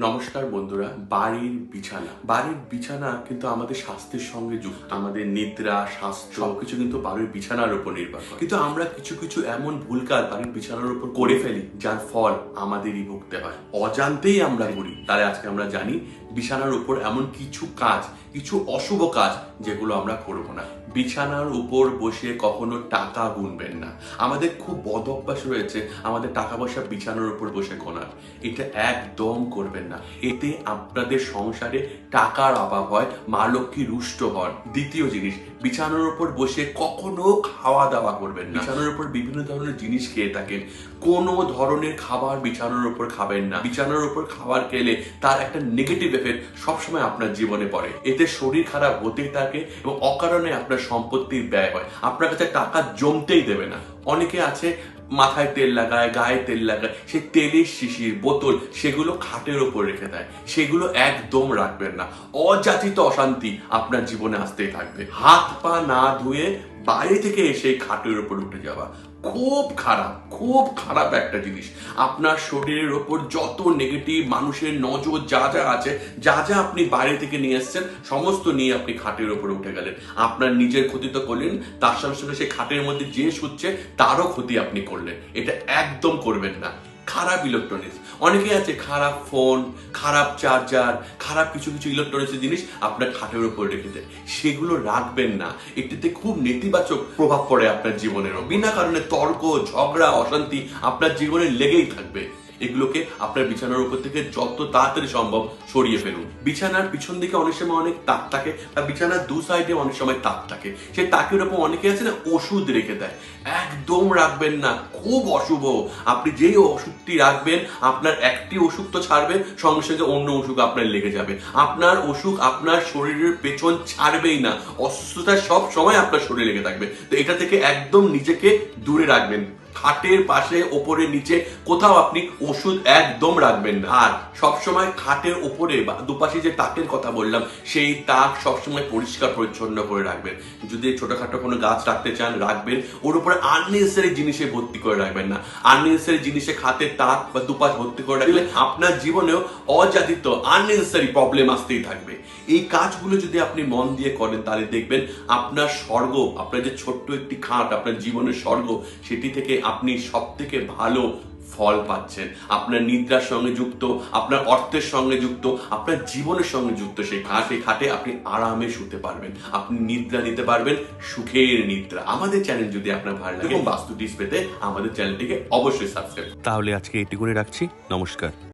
নমস্কার বন্ধুরা বাড়ির বিছানা। বাড়ির বিছানা কিন্তু আমাদের স্বাস্থ্যের সঙ্গে যুক্ত। আমাদের নিদ্রা স্বাস্থ্য সবকিছু কিন্তু বাড়ির বিছানার উপর নির্ভর করে। কিন্তু আমরা কিছু কিছু এমন ভুল কাজ বাড়ির বিছানার উপর করে ফেলি যার ফল আমাদেরই ভুগতে হয়। অজান্তেই আমরা করি তাহলে আজকে আমরা জানি বিছানার উপর এমন কিছু কাজ, কিছু অশুভ কাজ যেগুলো আমরা করব না। বিছানার উপর বসে কখনো টাকা গুনবেন না। আমাদের খুব বদ অভ্যাস রয়েছে আমাদের টাকা পয়সা বিছানার উপর বসে গোনার। এটা একদম করবেন না। এতে আপনাদের সংসারে টাকার অভাব হয়, মা লক্ষ্মী রুষ্ট হন। দ্বিতীয় জিনিস, বিছানার উপর বসে কখনো খাওয়া দাওয়া করবেন না। বিছানার উপর বিভিন্ন ধরনের জিনিস খেয়ে থাকেন। কোনো ধরনের খাবার বিছানার উপর খাবেন না। বিছানার উপর খাবার খেলে তার একটা নেগেটিভ এফেক্ট সবসময় আপনার জীবনে পড়ে। এতে শরীর খারাপ হতেই থাকে এবং অকারণে আপনার সম্পত্তির ব্যয় হয়। আপনার কাছে টাকা জমতেই দেবে না। অনেকে আছে, মাথায় তেল লাগায়, গায়ে তেল লাগায়, সেই তেলের শিশির, বোতল, সেগুলো খাটের ওপর রেখে দেয়। সেগুলো একদম রাখবেন না। অযাচিত অশান্তি আপনার জীবনে আসতেই থাকবে। হাত পা না ধুয়ে বাইরে থেকে এসে খাটের ওপর উঠে যাওয়া। খুব খারাপ খুব খারাপ একটা জিনিস। আপনার শরীরের ওপর যত নেগেটিভ মানুষের নজর যা যা আছে, যা যা আপনি বাইরে থেকে নিয়ে এসছেন, সমস্ত নিয়ে আপনি খাটের ওপরে উঠে গেলেন। আপনার নিজের ক্ষতি তো করলেন, তার সঙ্গে সঙ্গে সেই খাটের মধ্যে যে শুচ্ছে, তারও ক্ষতি আপনি করলেন। এটা একদম করবেন না। খারাপ ইলেকট্রনিক্স অনেকেই আছে খারাপ ফোন খারাপ চার্জার খারাপ কিছু কিছু ইলেকট্রনিক্স জিনিস আপনার খাটের উপর রেখে দেয়। সেগুলো রাখবেন না। এটিতে খুব নেতিবাচক প্রভাব পড়ে আপনার জীবনেরও। বিনা কারণে তর্ক, ঝগড়া, অশান্তি আপনার জীবনে লেগেই থাকবে। এগুলোকে আপনার বিছানার উপর থেকে যত তাড়াতাড়ি সম্ভব সরিয়ে ফেলুন। বিছানার পিছন দিকে অনেক সময় অনেক তাক থাকে বা বিছানার দু সাইডে অনেক সময় তাক থাকে। সেই তাকের উপর অনেকে আছে না, ওষুধ রেখে দেয়। একদম রাখবেন না, খুব অশুভ। আপনি যেই ওষুধটি রাখবেন, আপনার একটি অসুখ তো ছাড়বে, সঙ্গে সঙ্গে অন্য অসুখ আপনার লেগে যাবে। আপনার অসুখ আপনার শরীরের পেছন ছাড়বেই না। অসুস্থতা সব সময় আপনার শরীরে লেগে থাকবে। তো এটা থেকে একদম নিজেকে দূরে রাখবেন। খাটের পাশে, ওপরে, নিচে, কোথাও আপনি ওষুধ একদম রাখবেন না। আর সবসময় খাটের ওপরে বা দুপাশে যে তাকের কথা বললাম, সেই তাক সবসময় পরিষ্কার, পরিচ্ছন্ন করে রাখবেন। যদি ছোটখাটো কোনো গাছ রাখতে চান, রাখবেন। ওর উপরে আননেসেসারি জিনিসে ভর্তি করে রাখবেন না। আননেসেসারি জিনিসে খাতের তাক বা দুপাশ ভর্তি করে রাখলে আপনার জীবনেও অযাচিত আননেসেসারি প্রবলেম আসতেই থাকবে। এই কাজগুলো যদি আপনি মন দিয়ে করেন, তাহলে দেখবেন আপনার স্বর্গ, আপনার যে ছোট্ট একটি খাট, আপনার জীবনের স্বর্গ, সেটি থেকে আপনি সব থেকে ভালো ফল পাচ্ছেন। আপনার নিদ্রার সঙ্গে যুক্ত আপনার অর্থের সঙ্গে যুক্ত আপনার জীবনের সঙ্গে যুক্ত সেই খাট সেই খাটে আপনি আরামে শুতে পারবেন। আপনি নিদ্রা নিতে পারবেন সুখের নিদ্রা। আমাদের চ্যানেল যদি আপনার ভালো লাগে এবং বাস্তু টিপস পেতে আমাদের চ্যানেলটিকে অবশ্যই সাবস্ক্রাইব তাহলে আজকে এটি করে রাখছি। নমস্কার।